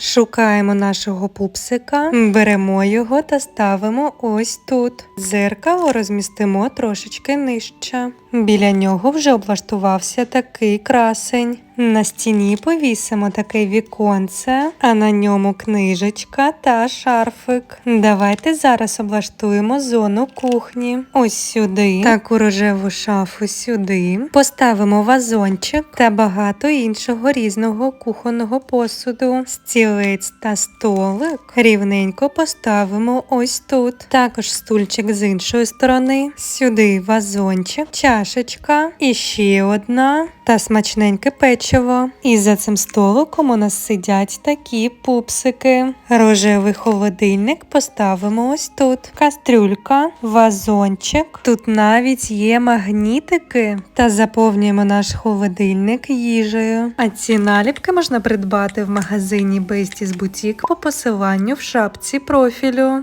Шукаємо нашого пупсика, беремо його та ставимо ось тут. Зеркало розмістимо трошечки нижче. Біля нього вже облаштувався такий красень. На стіні повісимо таке віконце, а на ньому книжечка та шарфик. Давайте зараз облаштуємо зону кухні. Ось сюди, таку рожеву шафу сюди. Поставимо вазончик та багато іншого різного кухонного посуду. Стілець та столик рівненько поставимо ось тут. Також стульчик з іншої сторони. Сюди вазончик, чашечка і ще одна та смачненьке печиво. І за цим столиком у нас сидять такі пупсики. Рожевий холодильник поставимо ось тут. Кастрюлька, вазончик. Тут навіть є магнітики. Та заповнюємо наш холодильник їжею. А ці наліпки можна придбати в магазині Besties Boutique по посиланню в шапці профілю.